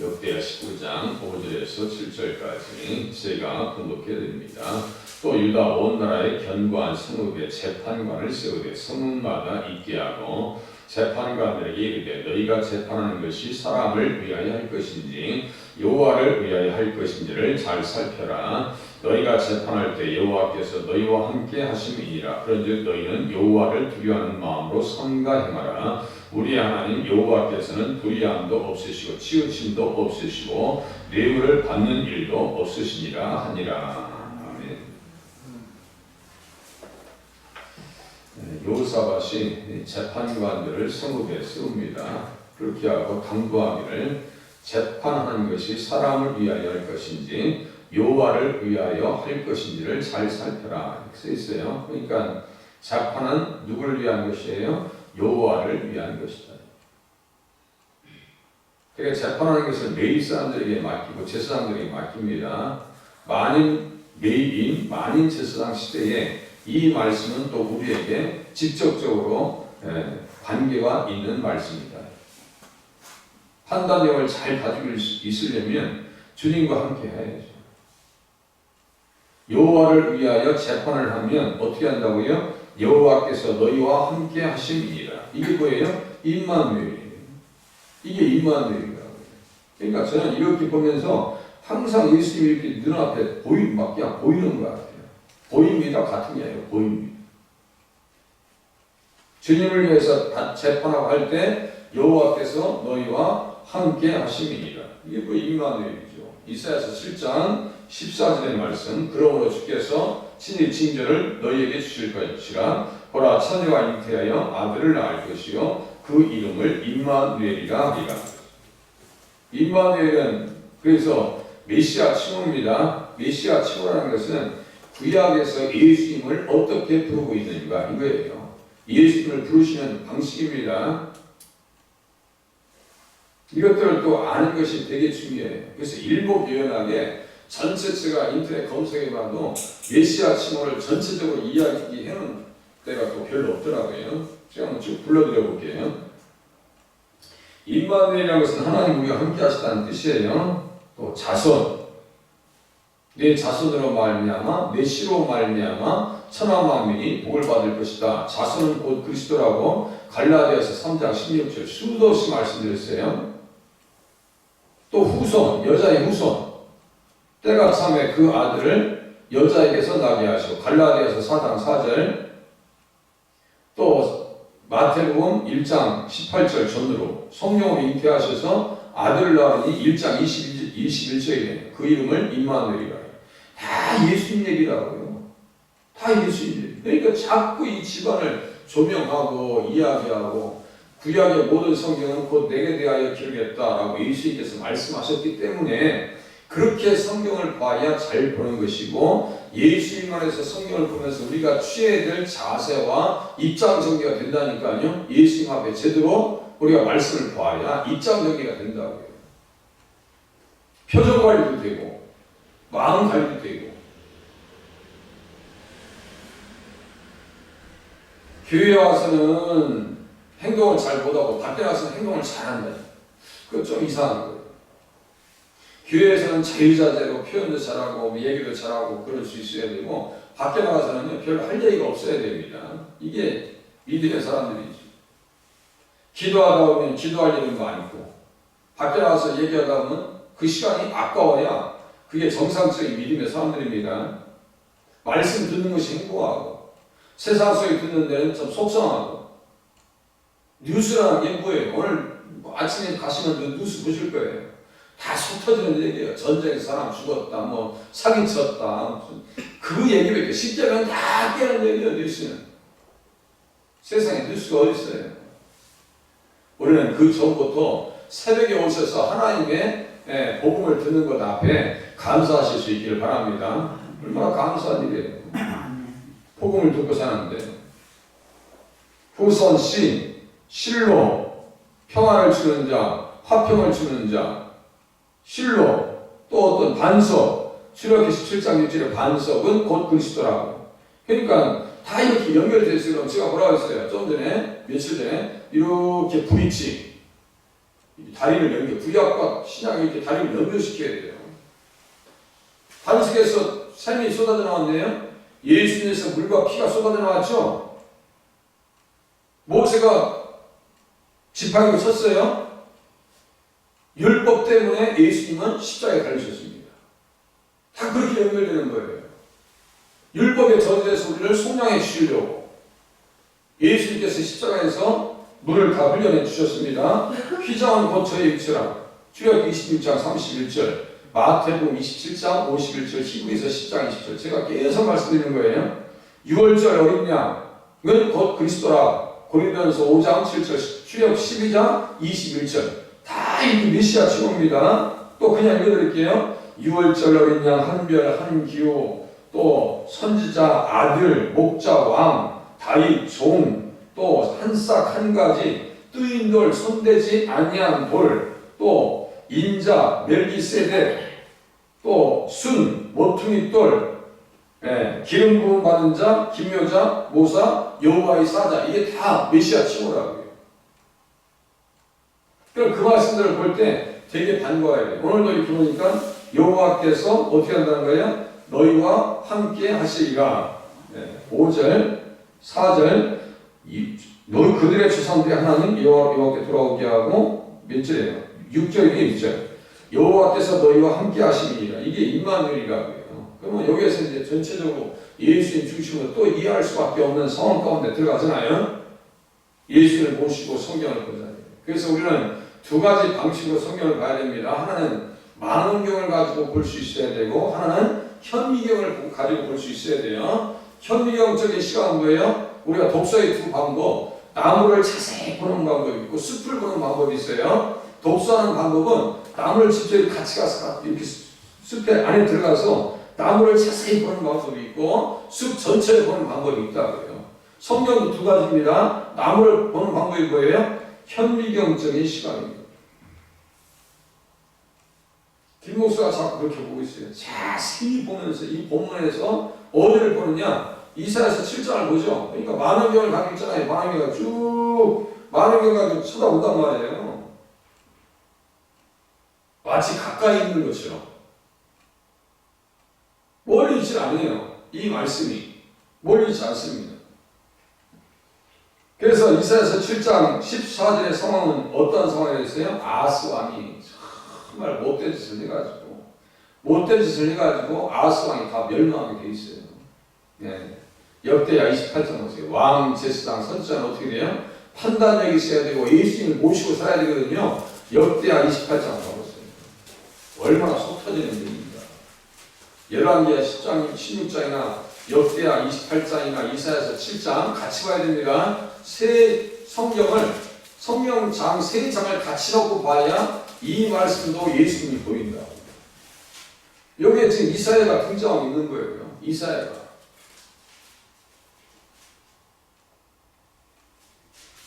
역대하 19장 5절에서 7절까지 제가 공독해 드립니다. 또 유다 온 나라에 견고한 성읍에 재판관을 세우되 성읍마다 있게 하고 재판관들에게 이르되 너희가 재판하는 것이 사람을 위하여 할 것인지 여호와를 위하여 할 것인지를 잘 살펴라. 너희가 재판할 때 여호와께서 너희와 함께 하심이니라. 그런즉 너희는 여호와를 두려워하는 마음으로 선가 행하라. 우리 하나님 여호와께서는 불의함도 없으시고 치우침도 없으시고 뇌물을 받는 일도 없으시니라 하니라. 네, 요사밭이 재판관들을 성읍에 세웁니다. 그렇게 하고 당부하기를 재판하는 것이 사람을 위하여 할 것인지 여호와를 위하여 할 것인지를 잘 살펴라 이렇게 써 있어요. 그러니까 재판은 누구를 위한 것이에요? 여호와를 위한 것이다. 그러니까 재판하는 것을 레위 사람들에게 맡기고 제사장들에게 맡깁니다. 만인 레위인 만인 제사장 시대에 이 말씀은 또 우리에게 직접적으로 예, 관계가 있는 말씀입니다. 판단력을 잘 가지고 있- 있으려면 주님과 함께 해야죠. 여호와를 위하여 재판을 하면 어떻게 한다고요? 여호와께서 너희와 함께 하심이니라. 이게 뭐예요? 임마누엘이에요. 이게 임마누엘이라고 해요. 그러니까 저는 이렇게 보면서 항상 예수님이 이렇게 눈앞에 보이 막 그냥 보이는 것 같아요. 보입니다 같은 게 아니에요. 보입니다. 주님을 위해서 다 재판하고 할 때 여호와께서 너희와 함께 하심이니라. 이게 뭐 임마누엘이죠. 이사야서 7장 14절의 말씀. 그러므로 주께서 친히 징조를 너희에게 주실 것이라. 보라 처녀가 잉태하여 아들을 낳을 것이요 그 이름을 임마누엘이라 하리라. 임마누엘은 그래서 메시아 칭호입니다. 메시아 칭호라는 것은 구약에서 예수님을 어떻게 부르고 있는가 이거예요. 예수님을 부르시는 방식입니다. 이것들을 또 아는 것이 되게 중요해요. 그래서 일목요연하게 전체체가 인터넷 검색해봐도 메시아 칭호를 전체적으로 이야기해놓은 때가 또 별로 없더라고요. 제가 한번 쭉 불러드려 볼게요. 임마누엘이라는 것은 하나님 우리가 함께 하시다는 뜻이에요. 또 자손, 내 자손으로 말미암아 내 씨로 말미암아 천하 만민이 복을 받을 것이다. 자손은 곧 그리스도라고 갈라디아서 3장 16절 수도 없이 말씀드렸어요. 또 후손, 여자의 후손. 때가 참에 그 아들을 여자에게서 나게 하시고 갈라디아서 4장 4절 또 마태복음 1장 18절 전으로 성령을 잉태하셔서 아들을 낳으니 1장 21, 21절에 그 이름을 임마누엘이라. 다 예수님 얘기라고요. 다 예수님 얘기. 그러니까 자꾸 이 집안을 조명하고 이야기하고 구약의 모든 성경은 곧 내게 대하여 기르겠다라고 예수님께서 말씀하셨기 때문에 그렇게 성경을 봐야 잘 보는 것이고 예수님 안에서 성경을 보면서 우리가 취해야 될 자세와 입장 정리가 된다니까요. 예수님 앞에 제대로 우리가 말씀을 봐야 입장 정리가 된다고요. 표정 관리도 되고 마음 관리도 되고 교회 와서는 행동을 잘 못하고 밖에 나서는 행동을 잘한다. 그건 좀 이상한 거예요. 교회에서는 자유자재로 표현도 잘하고 뭐 얘기도 잘하고 그럴 수 있어야 되고 밖에 나가서는 별로 할 얘기가 없어야 됩니다. 이게 믿음의 사람들이지. 기도하다 보면 기도할 일은 많고 밖에 나가서 얘기하다 보면 그 시간이 아까워야 그게 정상적인 믿음의 사람들입니다. 말씀 듣는 것이 행복하고 세상 속에 듣는 데는 좀 속상하고 뉴스라는 게 뭐예요? 오늘 아침에 가시면 뉴스 보실 거예요. 다속 터지는 얘기예요. 전쟁에서 사람 죽었다, 뭐 사기쳤다, 그 얘기밖에 십자가는 다 깨는 얘기예요. 뉴스는 세상에 뉴스가 어디 있어요? 우리는 그 전부터 새벽에 오셔서 하나님의 예, 복음을 듣는 것 앞에 감사하실 수 있기를 바랍니다. 얼마나 감사한 일이에요. 복음을 듣고 사는데 후선 씨, 실로 평안을 주는 자, 화평을 주는 자, 실로 또 어떤 반석, 출애굽기 17장 6절의 반석은 곧 그리스도라고. 그러니까 다 이렇게 연결되어 있어요. 제가 뭐라고 했어요? 좀 전에 며칠 전에 이렇게 이 다리를 연결, 구약과 신약이 이렇게 다리를 연결시켜야 돼요. 반석에서 샘이 쏟아져 나왔네요. 예수님에서 물과 피가 쏟아져 나왔죠. 모세가 지팡이를 쳤어요. 율법 때문에 예수님은 십자가에 달리셨습니다. 다 그렇게 연결되는 거예요. 율법의 저주에서 우리를 속량해 주시려고 예수님께서 십자가에서 물을 다 흘려내 주셨습니다. 휘장한 거처의 육체라 주역 26장 31절 마태복음 27장 51절 히브리서 10장 20절 제가 계속 말씀드리는 거예요. 6월절 어린 양은 곧 그리스도라 고린도전서 5장 7절 주역 12장 21절 다 이 메시아 증거입니다. 또 그냥 읽어드릴게요. 6월절 어린 양 한별 한기호 또 선지자 아들 목자 왕 다윗 종 또 한싹 한 가지 뜨인 돌 손대지 아니한 돌 또 인자 멜기세덱 또 순 모퉁이 돌 예, 기름 부음 받은 자 김효자 모사 여호와의 사자 이게 다 메시아 칭호라고요. 그럼 그 말씀들을 볼 때 되게 반가워야 돼요. 오늘도 이렇게 보니까 여호와께서 어떻게 한다는 거예요? 너희와 함께 하시리라. 네. 5절, 4절, 이, 너희 그들의 조상들이 하나님 여호와, 여호와께 돌아오게 하고 몇 절이에요? 6절이에요, 6절. 여호와께서 너희와 함께 하시리라. 이게 임마누엘이라고요. 그러면 여기에서 이제 전체적으로 예수님 중심으로 또 이해할 수밖에 없는 상황 가운데 들어가잖아요. 예수를 모시고 성경을 보잖아요. 그래서 우리는 두 가지 방식으로 성경을 봐야 됩니다. 하나는 만원경을 가지고 볼 수 있어야 되고 하나는 현미경을 가지고 볼 수 있어야 돼요. 현미경적인 시각은 뭐예요? 우리가 독서의 두 방법, 나무를 자세히 보는 방법이 있고 숲을 보는 방법이 있어요. 독서하는 방법은 나무를 직접 같이 가서 이렇게 숲에 안에 들어가서 나무를 자세히 보는 방법이 있고 숲 전체를 보는 방법이 있다고요. 성경도 두 가지입니다. 나무를 보는 방법이 뭐예요? 현미경적인 시각입니다. 김 목사가 자꾸 그렇게 보고 있어요. 자세히 보면서 이 본문에서 어디를 보느냐? 이사야서 7장을 보죠. 그러니까 만원경을 가지고 있잖아요. 만원경을 쭉 만원경 가지고 쳐다본단 말이에요. 마치 가까이 있는 것처럼. 멀리 있지 않아요. 이 말씀이 멀리 있지 않습니다. 그래서 이사야서 7장 14절의 상황은 어떤 상황이었어요? 아스 왕이 정말 못된 짓을 해가지고 못된 짓을 해가지고 아스 왕이 다 멸망하게 돼 있어요. 네. 역대야 28장 보세요. 왕 제사장 선지자는 어떻게 돼요? 판단력이 있어야 되고 예수님을 모시고 살아야 되거든요. 역대야 28장 가보세요. 얼마나 속 터지는 일입니다. 열왕기야 10장, 16장이나 역대야 28장이나 이사야서 7장 같이 봐야 됩니다. 세 성경을 성경장 세 장을 같이 놓고 봐야 이 말씀도 예수님이 보인다. 여기에 지금 이사야가 등장하고 있는 거예요. 이사야가.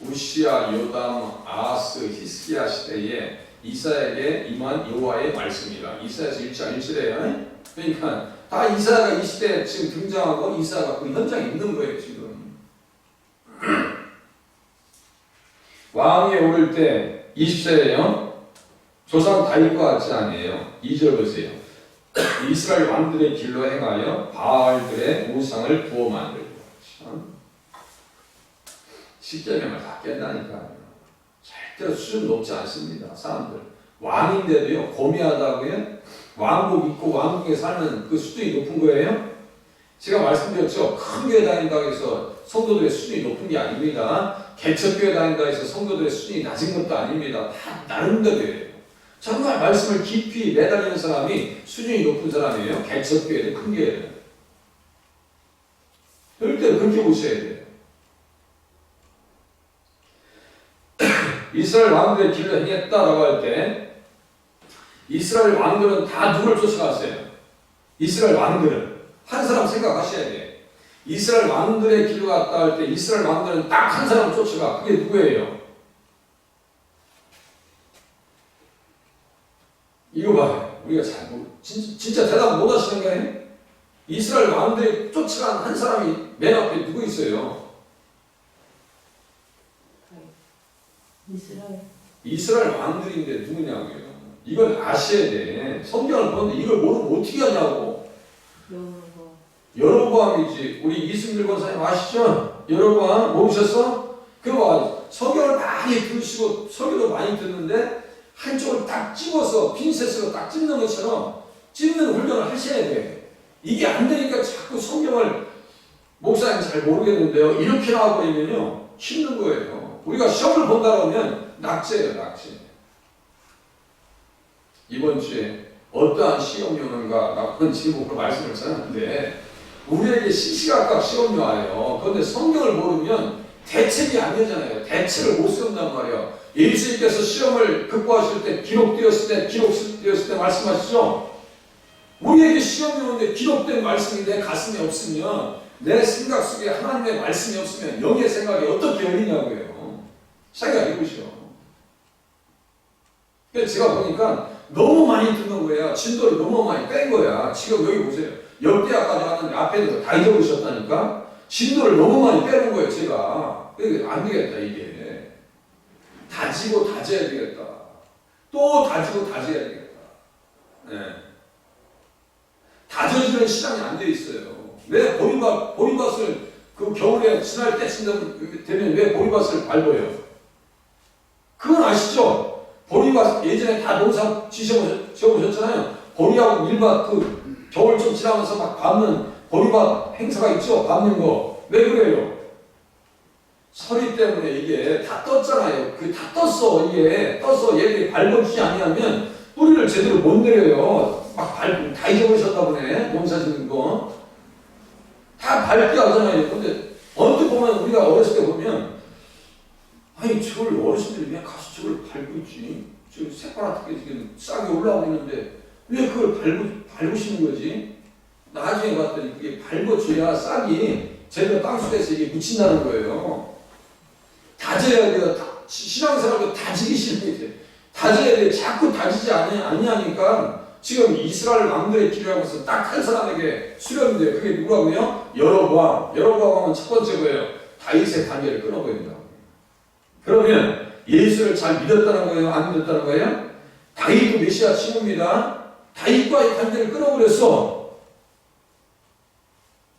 우시아, 요담, 아스, 히스기야 시대에 이사야에게 임한 여호와의 말씀이다. 이사야서 1장 1절에 그러니까 다 이사야가 이 시대에 지금 등장하고 이사야가 그 현장에 있는 거예요 지금. 왕위에 오를 때 20세예요. 조상 다윗과 같지 아니에요. 2절 보세요. 이스라엘 왕들의 길로 행하여 바알들의 우상을 부어 만들고 참 십계명을 다 깬다니까요. 절대로 수준 높지 않습니다. 사람들 왕인데도요 고미하다고요. 왕국 있고 왕국에 사는 그 수준이 높은 거예요. 제가 말씀드렸죠. 큰 교회 다닌다고 해서 성도들의 수준이 높은 게 아닙니다. 개척교회 다닌다고 해서 성도들의 수준이 낮은 것도 아닙니다. 다 나름대로예요. 정말 말씀을 깊이 매달리는 사람이 수준이 높은 사람이에요. 개척교회든 큰 교회든. 절대 그렇게 보셔야 돼요. 이스라엘 왕들의 길로 행했다라고 할 때 이스라엘 왕들은 다 누구를 쫓아갔어요? 이스라엘 왕들은 한 사람 생각하셔야 돼. 이스라엘 왕들의 길로 갔다 할 때 이스라엘 왕들은 딱 한 사람 쫓아가. 그게 누구예요? 이거 봐요. 우리가 잘 모르, 진짜, 진짜 대답 못 하시는 거예요? 이스라엘 왕들이 쫓아간 한 사람이 맨 앞에 누구 있어요? 이스라엘 이스라엘 왕들인데 누구냐고요. 이걸 아셔야 돼. 성경을 보는데 이걸 모르면 어떻게 하냐고. 여로보암이지. 우리 이승길 권사님 아시죠? 여로보암 모르셨어? 그거 성경을 많이 들으시고 설교도 많이 듣는데 한쪽을 딱 집어서 핀셋으로 딱 찝는 것처럼 찝는 훈련을 하셔야 돼. 이게 안 되니까 자꾸 성경을 목사님 잘 모르겠는데요. 이렇게 나와버리면요. 힘든 거예요. 우리가 시험을 본다 그러면 낙제예요, 낙제. 이번 주에 어떠한 시험이 오는가 나쁜 제목으로 말씀을 전하는데 우리에게 시시각각 시험이 와요. 그런데 성경을 모르면 대책이 안 되잖아요. 대책을 못 세운단 말이에요. 예수님께서 시험을 극복하실 때 기록되었을 때 기록되었을 때 말씀하시죠. 우리에게 시험이 오는데 기록된 말씀이 내 가슴에 없으면 내 생각 속에 하나님의 말씀이 없으면 영의 생각이 어떻게 열리냐고요. 보시오. 그래서 제가 보니까 너무 많이 듣는 거야. 진도를 너무 많이 뺀 거야. 지금 여기 보세요. 역대하까지 왔는데 앞에도 다 잊어버리셨다니까? 진도를 너무 많이 빼는 거예요, 제가. 안 되겠다, 이게. 다지고 다져야 되겠다. 또 다지고 다져야 되겠다. 네. 다져지는 시간이 안 돼 있어요. 왜 보리밭, 보리밭을 그 겨울에 지날 때쯤 되면 왜 보리밭을 밟아요? 그건 아시죠? 보리밭 예전에 다 농사 지셔보셨잖아요. 보리하고 밀밭 그 겨울 좀 지나면서 막 밟는 보리밭 행사가 있죠? 밟는 거. 왜 그래요? 서리 때문에 이게 다 떴잖아요. 그 다 떴어, 이게. 떠서 얘들이 밟아주지 아니하면 뿌리를 제대로 못 내려요. 막 밟고 다 잊어버리셨다 보네. 농사 짓는 거. 다 밟게 하잖아요. 근데 언뜻 보면 우리가 어렸을 때 보면 아니 저걸 어르신들이 그냥 저걸 밟고 있지. 지금 새파랗게 지금 싹이 올라오고 있는데 왜 그걸 밟고, 밟으시는 거지? 나중에 봤더니 그게 밟아줘야 싹이 제대로 땅속에서 이게 묻힌다는 거예요. 다져야 돼요. 다, 신앙생활도 다지기 싫은 게 다져야 돼요. 자꾸 다지지 아니, 아니하니까 지금 이스라엘 왕들의 길이라고서 딱 한 사람에게 수렴돼요. 그게 누구라고요? 여로보암. 여로보암 하면 첫 번째 거예요. 다윗의 관계를 끊어버린다. 그러면 예수를 잘 믿었다는 거예요? 안 믿었다는 거예요? 다윗도 메시아 친구입니다. 다윗과의 관계를 끊어버렸어.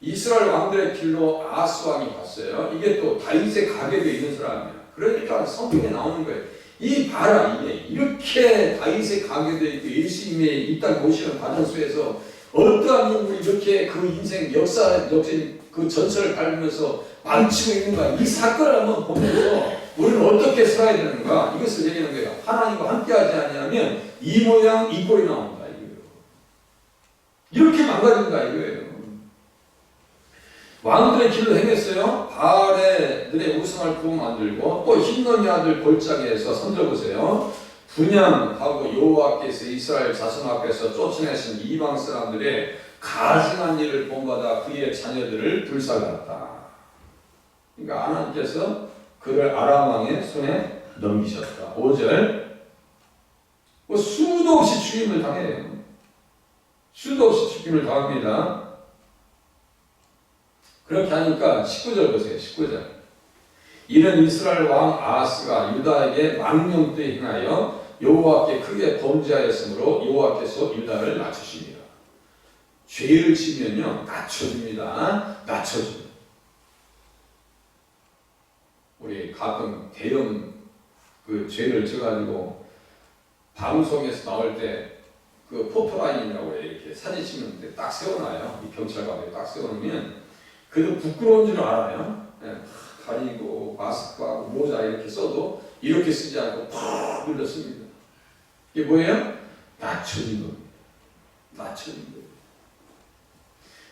이스라엘 왕들의 길로 아스 왕이 갔어요. 이게 또 다윗의 가게에 있는 사람이야. 그러니까 성경에 나오는 거예요. 이 봐라 이게 이렇게 다윗의 가게돼 있고 예수님의 모시는 과정 속에서 어떠한 인물이 이렇게 그 인생 역사 역전 그 전설을 밟으면서 망치고 있는가 이 사건을 한번 보면서 우리는 어떻게 살아야 되는가 이것을 얘기하는 거예요. 하나님과 함께하지 아니하면 이 모양 이 꼴이 나온다 이거예요. 이렇게 망가진다 이거예요. 왕들의 길로 행했어요. 바알의 들의 우상을 구워 만들고 또 흰놈이 아들 골짜기에서 선들 보세요. 분양하고 여호와께서 이스라엘 자손 앞에서 쫓아내신 이방 사람들의 가증한 일을 본받아 그의 자녀들을 불살랐다. 그러니까 하나님께서 그를 아람 왕의 손에 넘기셨다. 5절 뭐 수도 없이 죽임을 당해요. 수도 없이 죽임을 당합니다. 그렇게 하니까 19절 보세요. 19절. 이는 이스라엘 왕 아하스가 유다에게 망령되 행하여 여호와께 크게 범죄하였으므로 여호와께서 유다를 낮추십니다. 죄를 지면요 낮춰줍니다. 낮춰줍니다. 우리 가끔 대형 그 죄를 져가지고 방송에서 나올 때 그 포토라인이라고 이렇게 사진 찍는데 딱 세워놔요. 이 경찰관에 딱 세워놓으면 그래도 부끄러운 줄 알아요. 네, 가리고 마스크하고 모자 이렇게 써도 이렇게 쓰지 않고 팍 눌렀습니다. 이게 뭐예요? 낮춰진 겁니다. 낮춰진 거예요.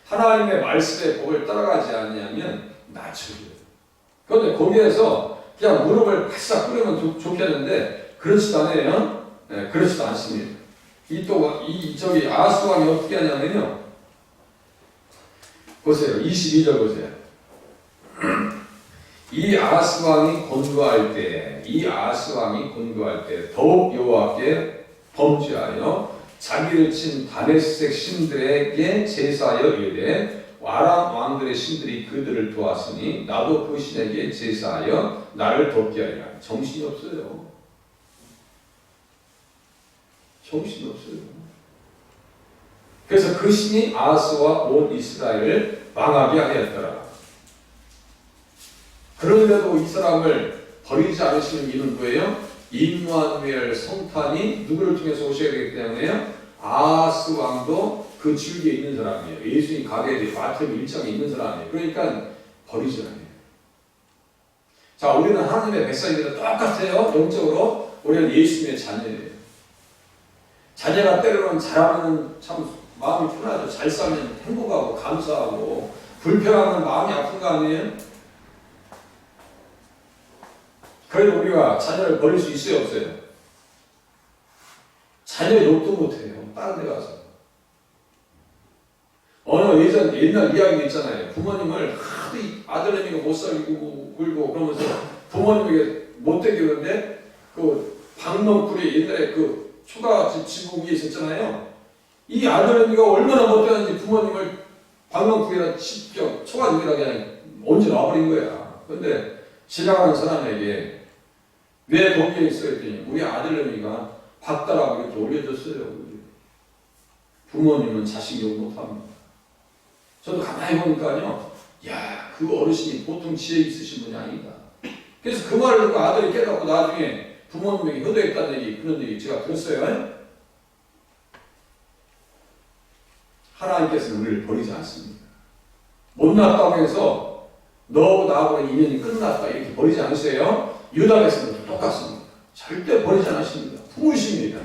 하나님의 말씀의 법을 따라가지 않냐면 낮춰져요. 그런데 거기에서 그냥 무릎을 바싹 꿇으면 좋, 좋겠는데 그렇지도 않아요. 네, 그렇지도 않습니다. 이또 이 저기 아하스 왕이 어떻게 하냐면요. 보세요. 22절 보세요. 이 아하스 왕이 곤고할 때, 이 아하스 왕이 곤고할 때 더욱 여호와께 범죄하여 자기를 친 다메섹 신들에게 제사하여 이르되 아람 왕들의 신들이 그들을 도왔으니 나도 그 신에게 제사하여 나를 돕게 하리라. 정신이 없어요. 정신이 없어요. 그래서 그 신이 아스와 온 이스라엘을 망하게 하였더라. 그런데도 이 사람을 버리지 않으시는 이유는 뭐예요? 임마누엘 성탄이 누구를 통해서 오셔야 되기 때문에요. 아스 왕도 그 줄기에 있는 사람이에요. 예수님 가게에 마태복음 1장에 있는 사람이에요. 그러니까 버리지 않아요. 자, 우리는 하나님의 백성인데 똑같아요. 영적으로 우리는 예수님의 자녀예요. 자녀가 때로는 잘하면 참 마음이 편하죠. 잘 살면 행복하고 감사하고 불평하면 마음이 아픈 거 아니에요? 그래도 우리가 자녀를 버릴 수 있어요, 없어요? 자녀 욕도 못해요. 다른 데 가서. 예전, 옛날 이야기 있잖아요. 부모님을 하도 이 아들내미가 못 살리고 굴고 그러면서 부모님에게 못되게 그러는데 그 박농쿨이 옛날에 그 초가집 지붕 위에 있었잖아요. 이 아들내미가 얼마나 못되는지 부모님을 박농쿨이라 집격 초가집이라 그냥 언제 놔버린 거야. 근데 지나가는 사람에게 왜 동기에 있어 했더니 우리 아들내미가 박다라고 이렇게 올려줬어요. 부모님은 자식 욕 못합니다. 저도 가만히 보니까요, 야, 그 어르신이 보통 지혜 있으신 분이 아니다. 그래서 그 말을 듣고 아들이 깨닫고 나중에 부모님에게 효도했다는 얘기, 그런 얘기 제가 들었어요. 하나님께서는 우리를 버리지 않습니다. 못났다고 해서 너하고 나하고의 인연이 끝났다 이렇게 버리지 않으세요. 유다에서는 똑같습니다. 절대 버리지 않으십니다. 품으십니다.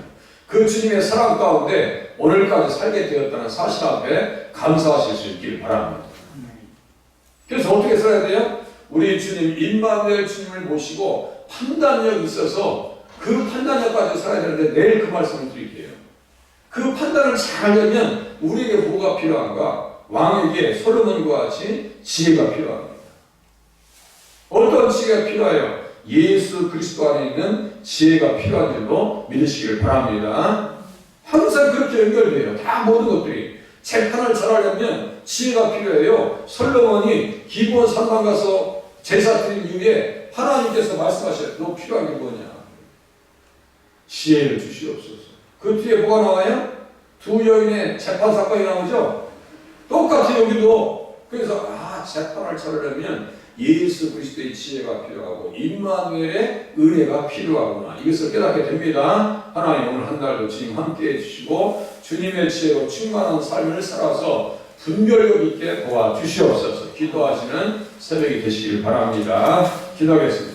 그 주님의 사랑 가운데 오늘까지 살게 되었다는 사실 앞에 감사하실 수 있기를 바랍니다. 그래서 어떻게 살아야 돼요? 우리 주님 임마누엘 주님을 모시고 판단력 있어서 그 판단력까지 살아야 되는데 내일 그 말씀을 드릴게요. 그 판단을 잘 하려면 우리에게 뭐가 필요한가? 왕에게 솔로몬과 같이 지혜가 필요합니다. 어떤 지혜가 필요해요? 예수 그리스도 안에 있는 지혜가 필요한 줄로 믿으시기를 바랍니다. 항상 그렇게 연결돼요. 다 모든 것들이. 재판을 잘하려면 지혜가 필요해요. 솔로몬이 기본 산방 가서 제사 드린 이후에 하나님께서 말씀하셔요. 너 필요한 게 뭐냐? 지혜를 주시옵소서. 그 뒤에 뭐가 나와요? 두 여인의 재판 사건이 나오죠? 똑같이 여기도. 그래서, 아, 재판을 잘하려면 예수 그리스도의 지혜가 필요하고 임마누엘의 은혜가 필요하구나. 이것을 깨닫게 됩니다. 하나님 오늘 한 달도 주님 함께 해 주시고 주님의 지혜로 충만한 삶을 살아서 분별력 있게 도와주시옵소서. 기도하시는 새벽이 되시길 바랍니다. 기도하겠습니다.